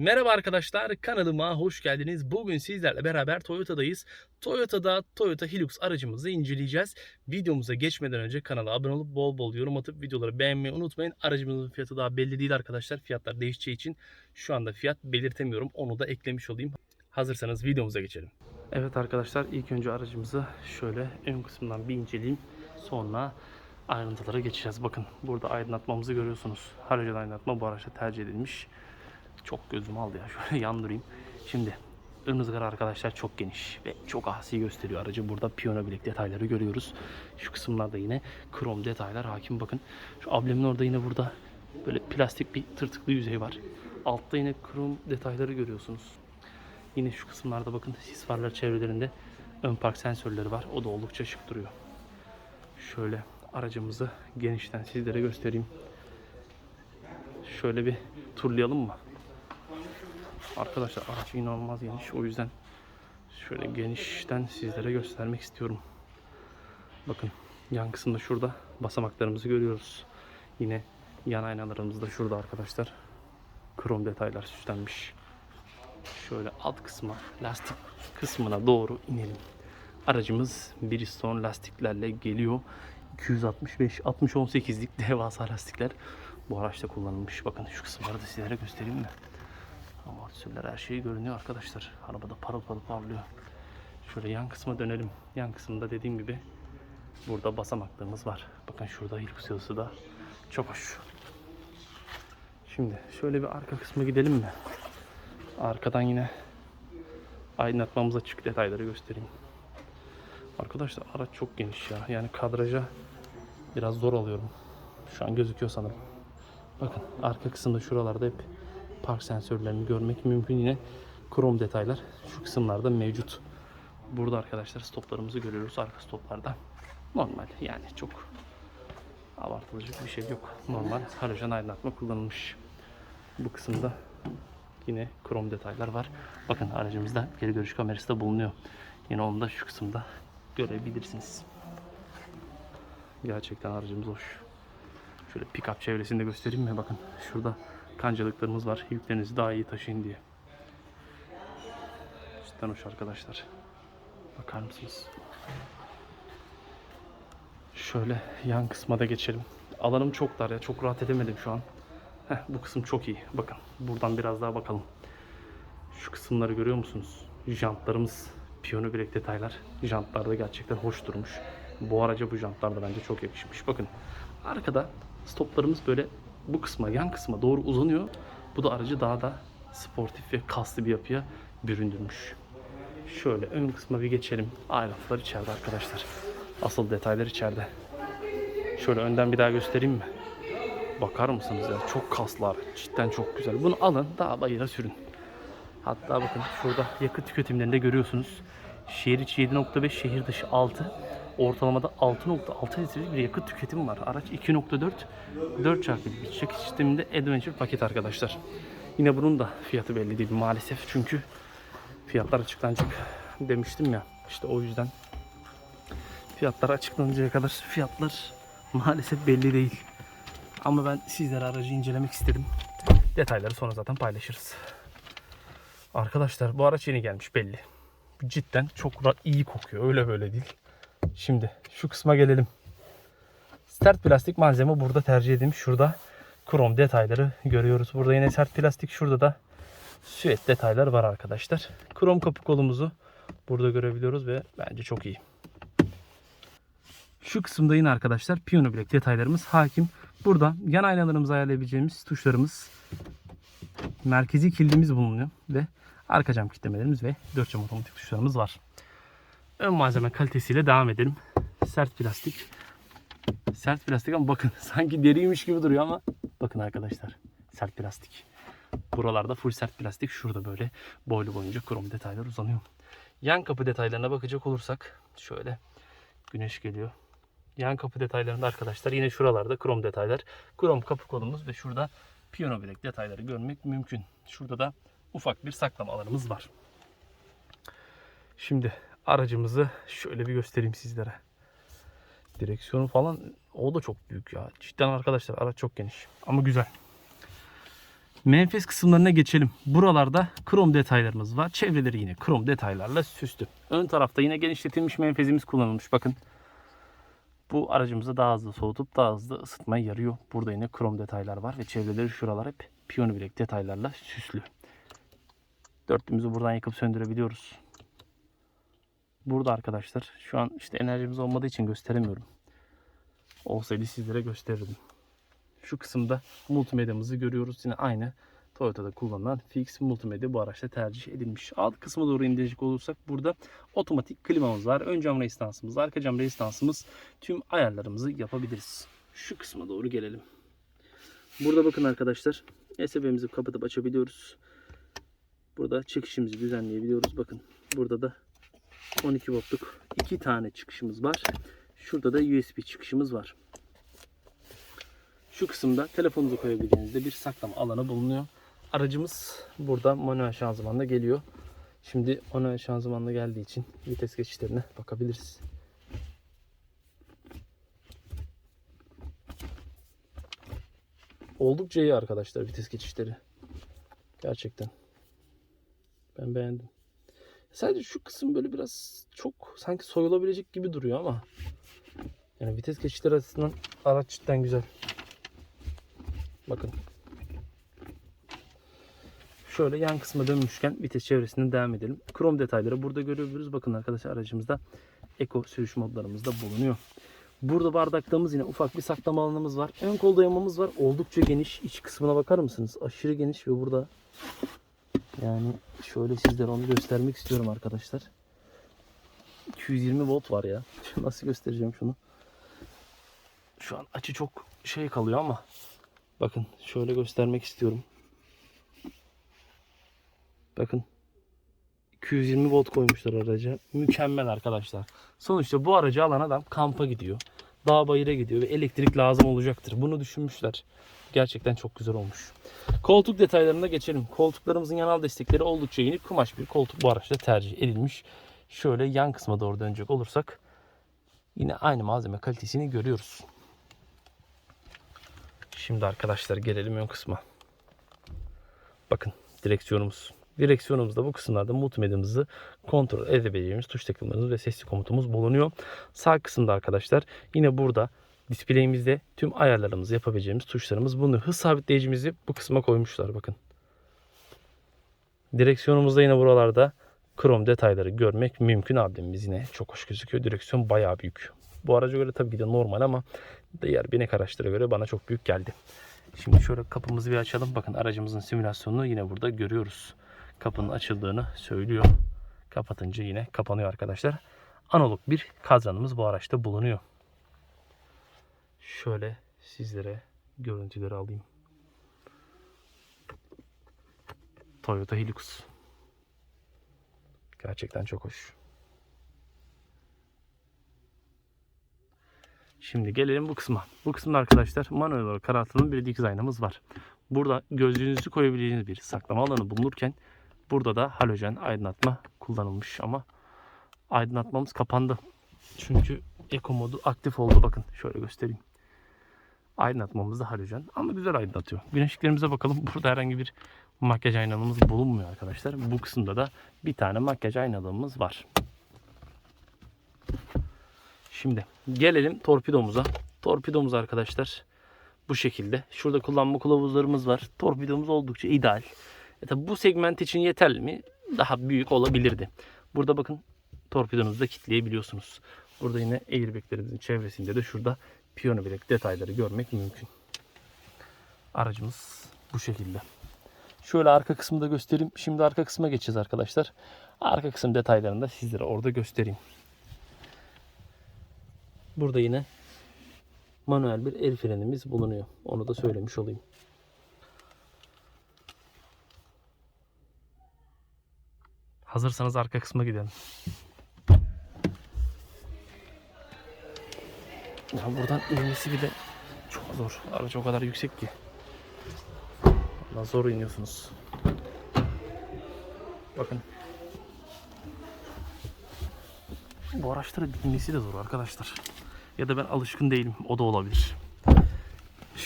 Merhaba arkadaşlar kanalıma hoş geldiniz. Bugün sizlerle beraber Toyota'dayız. Toyota'da Toyota Hilux aracımızı inceleyeceğiz. Videomuza geçmeden önce kanala abone olup bol bol yorum atıp videoları beğenmeyi unutmayın. Aracımızın fiyatı daha belli değil arkadaşlar. Fiyatlar değişeceği için şu anda fiyat belirtemiyorum. Onu da eklemiş olayım. Hazırsanız videomuza geçelim. Evet arkadaşlar ilk önce aracımızı şöyle ön kısmından bir inceleyeyim. Sonra ayrıntılara geçeceğiz. Bakın burada aydınlatmamızı görüyorsunuz. Halojen aydınlatma bu araçta tercih edilmiş. Çok gözüm aldı ya. Şöyle yandırayım. Şimdi ön ızgara arkadaşlar çok geniş ve çok asi gösteriyor aracı. Burada piyano bilek detayları görüyoruz. Şu kısımlarda yine krom detaylar hakim bakın. Şu ablemin orada yine burada böyle plastik bir tırtıklı yüzey var. Altta yine krom detayları görüyorsunuz. Yine şu kısımlarda bakın sis farları çevrelerinde ön park sensörleri var. O da oldukça şık duruyor. Şöyle aracımızı genişten sizlere göstereyim. Şöyle bir turlayalım mı? Arkadaşlar araç inanılmaz geniş. O yüzden şöyle genişten sizlere göstermek istiyorum. Bakın yan kısımda şurada basamaklarımızı görüyoruz. Yine yan aynalarımız da şurada arkadaşlar. Krom detaylar süslenmiş. Şöyle alt kısma lastik kısmına doğru inelim. Aracımız Bridgestone lastiklerle geliyor. 265 60 18'lik devasa lastikler bu araçta kullanılmış. Bakın şu kısımları da sizlere göstereyim mi? Amortisörler her şey görünüyor arkadaşlar. Arabada parıl parıl parlıyor. Şöyle yan kısma dönelim. Yan kısımda dediğim gibi burada basamaklarımız var. Bakın şurada Hilux yazısı da çok hoş. Şimdi şöyle bir arka kısma gidelim mi? Arkadan yine aydınlatmamız açık detayları göstereyim. Arkadaşlar araç çok geniş ya. Yani kadraja biraz zor alıyorum. Şu an gözüküyor sanırım. Bakın arka kısımda şuralarda hep park sensörlerini görmek mümkün. Yine krom detaylar şu kısımlarda mevcut. Burada arkadaşlar stoplarımızı görüyoruz arka stoplarda. Normal yani çok abartılacak bir şey yok. Normal halojen aydınlatma kullanılmış. Bu kısımda yine krom detaylar var. Bakın aracımızda geri görüş kamerası da bulunuyor. Yine onu da şu kısımda görebilirsiniz. Gerçekten aracımız hoş. Şöyle pick-up çevresini de göstereyim mi? Bakın şurada kancalıklarımız var. Yüklerinizi daha iyi taşıyın diye. Cidden hoş arkadaşlar. Bakar mısınız? Şöyle yan kısma da geçelim. Alanım çok dar ya. Çok rahat edemedim şu an. Heh, bu kısım çok iyi. Bakın buradan biraz daha bakalım. Şu kısımları görüyor musunuz? Jantlarımız piyano bilek detaylar. Jantlar da gerçekten hoş durmuş. Bu araca bu jantlar da bence çok yakışmış. Bakın arkada stoplarımız böyle bu kısma yan kısma doğru uzanıyor. Bu da aracı daha da sportif ve kaslı bir yapıya büründürmüş. Şöyle ön kısma bir geçelim. Ayrıntılar içeride arkadaşlar. Asıl detaylar içeride. Şöyle önden bir daha göstereyim mi? Bakar mısınız ya? Çok kaslı araç. Cidden çok güzel. Bunu alın daha bayıra sürün. Hatta bakın şurada yakıt tüketimlerinde görüyorsunuz. Şehir içi 7.5, şehir dışı 6. Ortalamada 6.6 litrelik bir yakıt tüketimi var. Araç 2.4, 4 çarpı bir çekiş sisteminde Adventure paket arkadaşlar. Yine bunun da fiyatı belli değil maalesef. Çünkü fiyatlar açıklanacak demiştim ya. İşte o yüzden fiyatlar açıklanıncaya kadar fiyatlar maalesef belli değil. Ama ben sizlere aracı incelemek istedim. Detayları sonra zaten paylaşırız. Arkadaşlar bu araç yeni gelmiş belli. Cidden çok iyi kokuyor. Öyle böyle değil. Şimdi şu kısma gelelim. Sert plastik malzeme burada tercih edilmiş. Şurada krom detayları görüyoruz. Burada yine sert plastik. Şurada da süet detaylar var arkadaşlar. Krom kapı kolumuzu burada görebiliyoruz ve bence çok iyi. Şu kısımda yine arkadaşlar piyano bilek detaylarımız hakim. Burada yan aynalarımızı ayarlayabileceğimiz tuşlarımız, merkezi kilidimiz bulunuyor ve arka cam kilitlemelerimiz ve dört cam otomatik tuşlarımız var. Ön malzeme kalitesiyle devam edelim. Sert plastik. Sert plastik ama bakın sanki deriymiş gibi duruyor ama bakın arkadaşlar sert plastik. Bu Buralarda full sert plastik. Şurada böyle boylu boyunca krom detaylar uzanıyor. Yan kapı detaylarına bakacak olursak şöyle güneş geliyor. Yan kapı detaylarında arkadaşlar yine şuralarda krom detaylar. Krom kapı kolumuz ve şurada piyano bilek detayları görmek mümkün. Şurada da ufak bir saklama alanımız var. Şimdi aracımızı şöyle bir göstereyim sizlere. Direksiyonu falan o da çok büyük ya. Cidden arkadaşlar araç çok geniş ama güzel. Menfez kısımlarına geçelim. Buralarda krom detaylarımız var. Çevreleri yine krom detaylarla süslü. Ön tarafta yine genişletilmiş menfezimiz kullanılmış. Bakın bu aracımızı daha hızlı soğutup daha hızlı ısıtmaya yarıyor. Burada yine krom detaylar var ve çevreleri şuralar hep piyano bilek detaylarla süslü. Dörtlümüzü buradan yakıp söndürebiliyoruz. Burada arkadaşlar şu an işte enerjimiz olmadığı için gösteremiyorum. Olsaydı sizlere gösterirdim. Şu kısımda multimedyamızı görüyoruz. Yine aynı Toyota'da kullanılan fix multimedya bu araçta tercih edilmiş. Alt kısma doğru indirecek olursak burada otomatik klimamız var. Ön cam rezistansımız, arka cam rezistansımız tüm ayarlarımızı yapabiliriz. Şu kısma doğru gelelim. Burada bakın arkadaşlar SB'mizi kapatıp açabiliyoruz. Burada çıkışımızı düzenleyebiliyoruz. Bakın burada da 12 voltluk iki tane çıkışımız var. Şurada da USB çıkışımız var. Şu kısımda telefonunuzu koyabileceğinizde bir saklama alanı bulunuyor. Aracımız burada manuel şanzımanla geliyor. Şimdi manuel şanzımanla geldiği için vites geçişlerine bakabiliriz. Oldukça iyi arkadaşlar vites geçişleri. Gerçekten. Ben beğendim. Sadece şu kısım böyle biraz çok sanki soyulabilecek gibi duruyor ama yani vites geçişleri açısından araç cidden güzel. Bakın. Şöyle yan kısma dönmüşken vites çevresinden devam edelim. Krom detayları burada görebiliyoruz. Bakın arkadaşlar aracımızda Eco sürüş modlarımız da bulunuyor. Burada bardaklığımız yine ufak bir saklama alanımız var. Ön kol dayamamız var. Oldukça geniş. İç kısmına bakar mısınız? Aşırı geniş ve burada yani şöyle sizlere onu göstermek istiyorum arkadaşlar. 220 volt var ya. Nasıl göstereceğim şunu? Şu an açı çok şey kalıyor ama bakın şöyle göstermek istiyorum. Bakın 220 volt koymuşlar araca. Mükemmel arkadaşlar. Sonuçta bu aracı alan adam kampa gidiyor. Dağ bayıra gidiyor ve elektrik lazım olacaktır. Bunu düşünmüşler. Gerçekten çok güzel olmuş. Koltuk detaylarına geçelim. Koltuklarımızın yanal destekleri oldukça yeni. Kumaş bir koltuk bu araçta tercih edilmiş. Şöyle yan kısma doğru dönecek olursak yine aynı malzeme kalitesini görüyoruz. Şimdi arkadaşlar gelelim ön kısma. Bakın direksiyonumuz. Direksiyonumuzda bu kısımlarda multimedyamızı kontrol edebileceğimiz tuş takımlarımız ve sesli komutumuz bulunuyor. Sağ kısımda arkadaşlar yine burada displeyimizde tüm ayarlarımızı yapabileceğimiz tuşlarımız bunu hız sabitleyicimizi bu kısma koymuşlar bakın. Direksiyonumuzda yine buralarda krom detayları görmek mümkün abimiz yine çok hoş gözüküyor. Direksiyon bayağı büyük. Bu araca göre tabii ki de normal ama diğer binek araçlara göre bana çok büyük geldi. Şimdi şöyle kapımızı bir açalım. Bakın aracımızın simülasyonunu yine burada görüyoruz. Kapının açıldığını söylüyor. Kapatınca yine kapanıyor arkadaşlar. Analog bir kadranımız bu araçta bulunuyor. Şöyle sizlere görüntüleri alayım. Toyota Hilux. Gerçekten çok hoş. Şimdi gelelim bu kısma. Bu kısımda arkadaşlar manuel olarak karartılan bir dikiz aynamız var. Burada gözlüğünüzü koyabileceğiniz bir saklama alanı bulunurken burada da halojen aydınlatma kullanılmış ama aydınlatmamız kapandı. Çünkü Eco modu aktif oldu. Bakın şöyle göstereyim. Aydınlatmamız da halojen ama güzel aydınlatıyor. Güneşliklerimize bakalım. Burada herhangi bir makyaj aynalığımız bulunmuyor arkadaşlar. Bu kısımda da bir tane makyaj aynalığımız var. Şimdi gelelim torpidomuza. Torpidomuz arkadaşlar bu şekilde. Şurada kullanma kılavuzlarımız var. Torpidomuz oldukça ideal. E tabi bu segment için yeterli mi? Daha büyük olabilirdi. Burada bakın torpidonuzu da kilitleyebiliyorsunuz. Burada yine airbaglerimizin çevresinde de şurada piyano bilek detayları görmek mümkün. Aracımız bu şekilde. Şöyle arka kısmı da göstereyim. Şimdi arka kısma geçeceğiz arkadaşlar. Arka kısım detaylarını da sizlere orada göstereyim. Burada yine manuel bir el frenimiz bulunuyor. Onu da söylemiş olayım. Hazırsanız arka kısma gidelim. Ya buradan inmesi bile çok zor. Araç o kadar yüksek ki. Vallahi zor iniyorsunuz. Bakın. Bu araçlara binmesi de zor arkadaşlar. Ya da ben alışkın değilim. O da olabilir.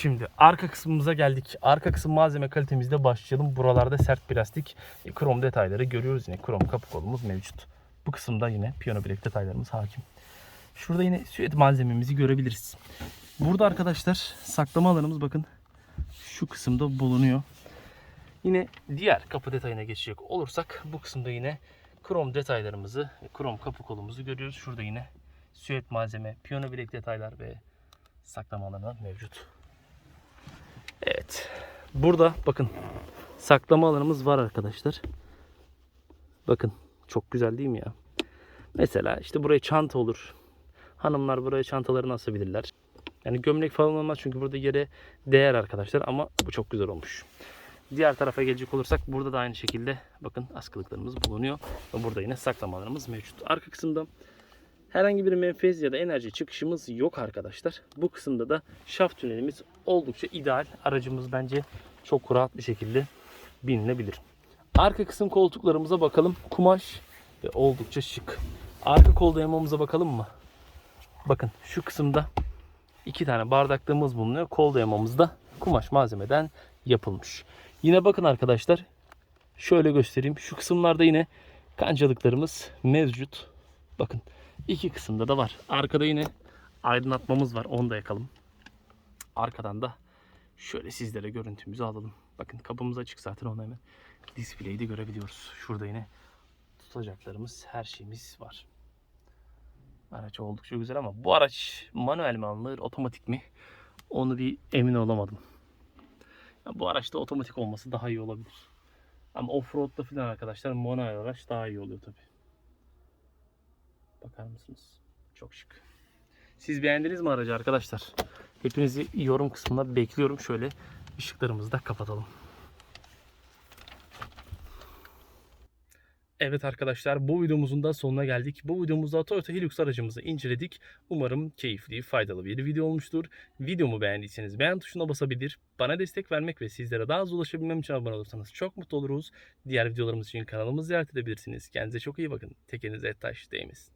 Şimdi arka kısmımıza geldik. Arka kısım malzeme kalitemizde başlayalım. Buralarda sert plastik, e, krom detayları görüyoruz yine. Krom kapı kolumuz mevcut. Bu kısımda yine piyano bilek detaylarımız hakim. Şurada yine süet malzememizi görebiliriz. Burada arkadaşlar saklama alanımız bakın şu kısımda bulunuyor. Yine diğer kapı detayına geçecek olursak bu kısımda yine krom detaylarımızı, krom kapı kolumuzu görüyoruz. Şurada yine süet malzeme, piyano bilek detaylar ve saklama alanı mevcut. Evet. Burada bakın saklama alanımız var arkadaşlar. Bakın çok güzel değil mi ya? Mesela işte buraya çanta olur. Hanımlar buraya çantalarını asabilirler. Yani gömlek falan olmaz çünkü burada yere değer arkadaşlar ama bu çok güzel olmuş. Diğer tarafa gelecek olursak burada da aynı şekilde bakın askılıklarımız bulunuyor. Ve burada yine saklamalarımız mevcut. Arka kısımda herhangi bir menfez ya da enerji çıkışımız yok arkadaşlar. Bu kısımda da şaft tünelimiz oldukça ideal. Aracımız bence çok rahat bir şekilde binilebilir. Arka kısım koltuklarımıza bakalım. Kumaş ve oldukça şık. Arka kol dayamamıza bakalım mı? Bakın şu kısımda iki tane bardaklığımız bulunuyor. Kol dayamamız da kumaş malzemeden yapılmış. Yine bakın arkadaşlar. Şöyle göstereyim. Şu kısımlarda yine kancalıklarımız mevcut. Bakın iki kısımda da var. Arkada yine aydınlatmamız var. Onu da yakalım. Arkadan da şöyle sizlere görüntümüzü alalım. Bakın kapımız açık zaten onu hemen display'i de görebiliyoruz. Şurada yine tutacaklarımız her şeyimiz var. Araç oldukça güzel ama bu araç manuel mi alınır otomatik mi? Onu bir emin olamadım. Ya bu araçta otomatik olması daha iyi olabilir. Ama offroad'da falan arkadaşlar manuel araç daha iyi oluyor tabi. Bakar mısınız? Çok şık. Siz beğendiniz mi aracı arkadaşlar? Hepinizi yorum kısmına bekliyorum. Şöyle ışıklarımızı da kapatalım. Evet arkadaşlar bu videomuzun da sonuna geldik. Bu videomuzda Toyota Hilux aracımızı inceledik. Umarım keyifli, faydalı bir video olmuştur. Videomu beğendiyseniz beğen tuşuna basabilir. Bana destek vermek ve sizlere daha hızlı ulaşabilmem için abone olursanız çok mutlu oluruz. Diğer videolarımız için kanalımızı ziyaret edebilirsiniz. Kendinize çok iyi bakın. Tekenize taş değmesin.